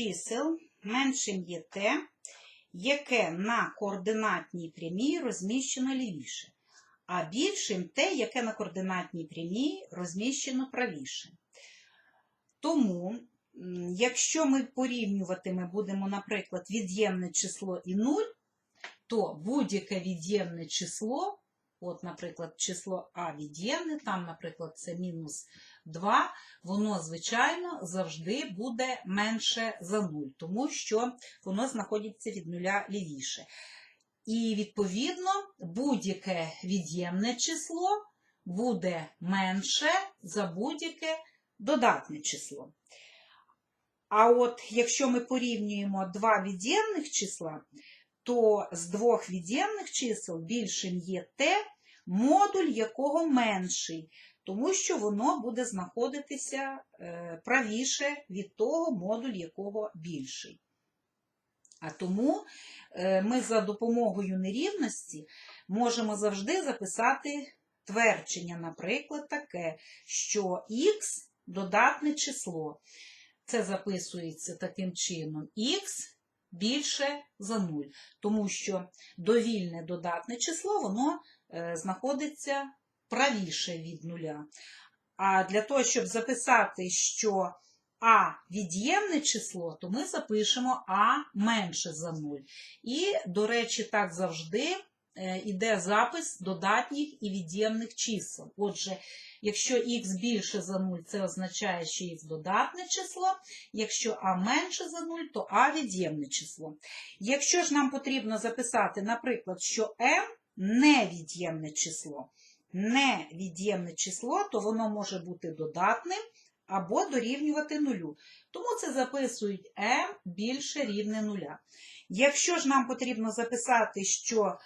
чисел меншим є те, яке на координатній прямій розміщено лівіше, а більшим те, яке на координатній прямій розміщено правіше. Тому, якщо ми порівнюватиме будемо, наприклад, від'ємне число і 0, то будь-яке від'ємне число, от, наприклад, число А від'ємне, там, наприклад, це мінус 2, воно, звичайно, завжди буде менше за 0, тому що воно знаходиться від нуля лівіше. І, відповідно, будь-яке від'ємне число буде менше за будь-яке додатне число. А от якщо ми порівнюємо два від'ємних числа, то з двох від'ємних чисел більшим є те, модуль якого менший, тому що воно буде знаходитися е, правіше від того, модуль якого більший. А тому е, ми за допомогою нерівності можемо завжди записати твердження, наприклад, таке, що х додатне число. Це записується таким чином х більше за 0, тому що довільне додатне число воно е, знаходиться правіше від нуля. А для того, щоб записати, що А від'ємне число, то ми запишемо А менше за 0. І, до речі, так завжди е, іде запис додатніх і від'ємних чисел. Отже, якщо х більше за 0, це означає, що х додатне число. Якщо А менше за 0, то А від'ємне число. Якщо ж нам потрібно записати, наприклад, що m невід'ємне число, невід'ємне число, то воно може бути додатним або дорівнювати нулю. Тому це записують m більше рівне нуля. Якщо ж нам потрібно записати, що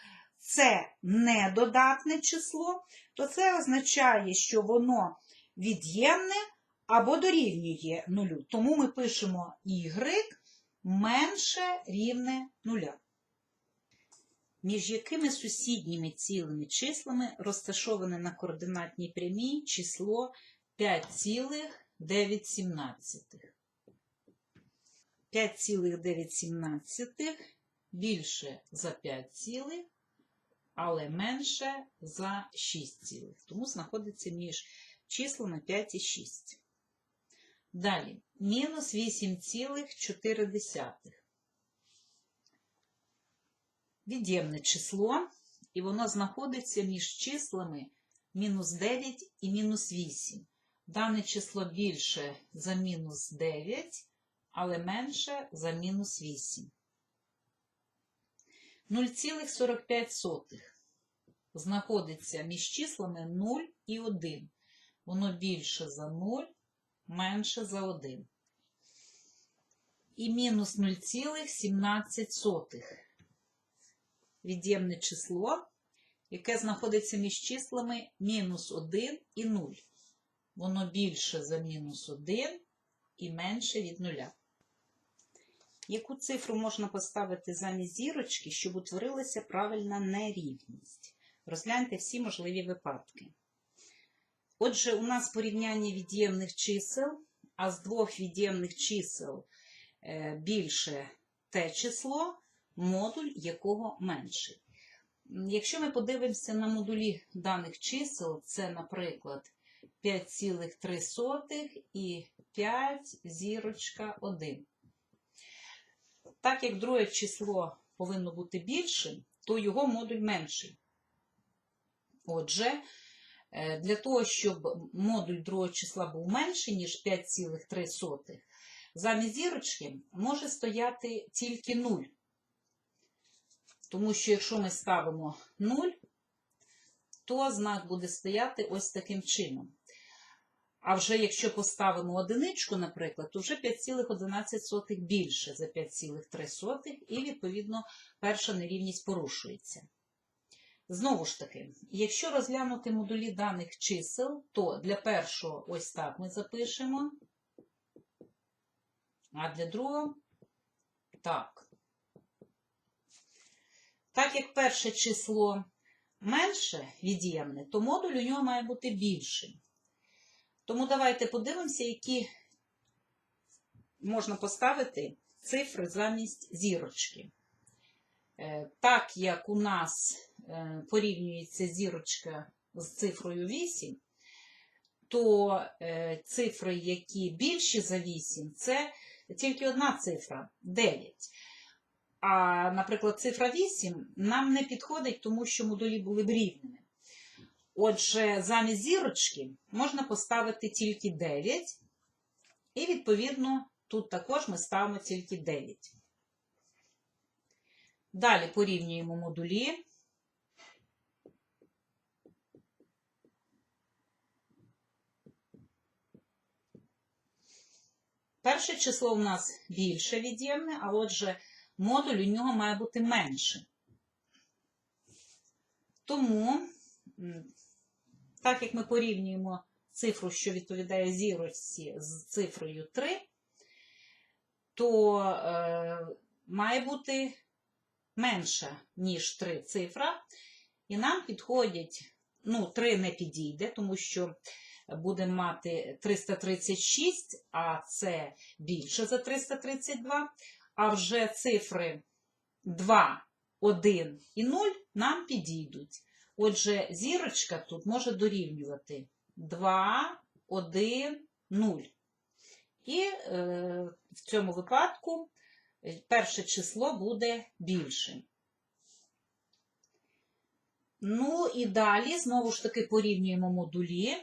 це недодатне число, то це означає, що воно від'ємне або дорівнює нулю. Тому ми пишемо y менше рівне нуля. Між якими сусідніми цілими числами розташоване на координатній прямій число 5,917. 5,917 більше за 5 цілих, але менше за 6 цілих. Тому знаходиться між числами 5 і 6. Далі, мінус 8,4. Від'ємне число, і воно знаходиться між числами мінус 9 і мінус 8. Дане число більше за мінус 9, але менше за мінус 8. 0,45 знаходиться між числами 0 і 1. Воно більше за 0, менше за 1. І мінус 0,17. Від'ємне число, яке знаходиться між числами мінус 1 і 0. Воно більше за мінус 1 і менше від 0. Яку цифру можна поставити замість зірочки, щоб утворилася правильна нерівність? Розгляньте всі можливі випадки. Отже, у нас порівняння від'ємних чисел, а з двох від'ємних чисел е, більше те число, модуль якого менший. Якщо ми подивимося на модулі даних чисел, це, наприклад, 5,3 і 5 зірочка 1. Так як друге число повинно бути більшим, то його модуль менший. Отже, е, для того, щоб модуль другого числа був менший, ніж 5,3, замість зірочки може стояти тільки 0. Тому що якщо ми ставимо 0, то знак буде стояти ось таким чином. А вже якщо поставимо одиничку, наприклад, то вже 5,11 більше за 5,3, і, відповідно, перша нерівність порушується. Знову ж таки, якщо розглянути модулі даних чисел, то для першого ось так ми запишемо, а для другого так. Так як перше число менше від'ємне, то модуль у нього має бути більший. Тому давайте подивимося, які можна поставити цифри замість зірочки. Е, Так як у нас е, порівнюється зірочка з цифрою 8, то е, цифри, які більші за 8, це тільки одна цифра 9. А, наприклад, цифра 8 нам не підходить, тому що модулі були б рівними. Отже, замість зірочки можна поставити тільки 9, і, відповідно, тут також ми ставимо тільки 9. Далі порівнюємо модулі. Перше число у нас більше від'ємне, а отже, модуль у нього має бути менше. Тому, так як ми порівнюємо цифру, що відповідає зірочці з цифрою 3, то е, має бути менша, ніж 3 цифра. І нам підходять, ну, 3 не підійде, тому що будемо мати 336, а це більше за 332. А вже цифри 2, 1 і 0 нам підійдуть. Отже, зірочка тут може дорівнювати 2, 1, 0. І е, в цьому випадку е, перше число буде більшим. Ну і далі, знову ж таки, порівнюємо модулі.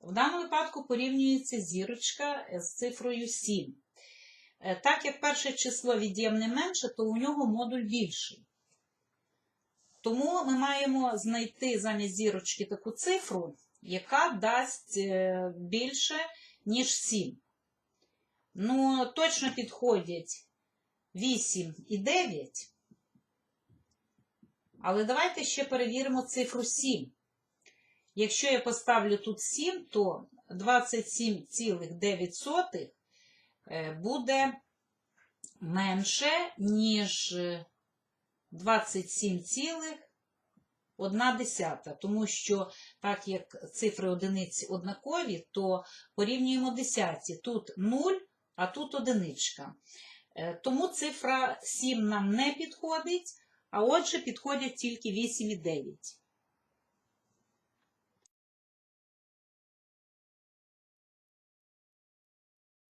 В даному випадку порівнюється зірочка з цифрою 7. Е, Так як перше число від'ємне менше, то у нього модуль більший. Тому ми маємо знайти замість зірочки таку цифру, яка дасть е, більше, ніж 7. Ну, точно підходять 8 і 9. Але давайте ще перевіримо цифру 7. Якщо я поставлю тут 7, то 27,9 е, буде менше, ніж 27,1. Тому що, так як цифри одиниці однакові, то порівнюємо десяті. Тут 0, а тут одиничка. Е, Тому цифра 7 нам не підходить, а отже підходять тільки 8 і 9.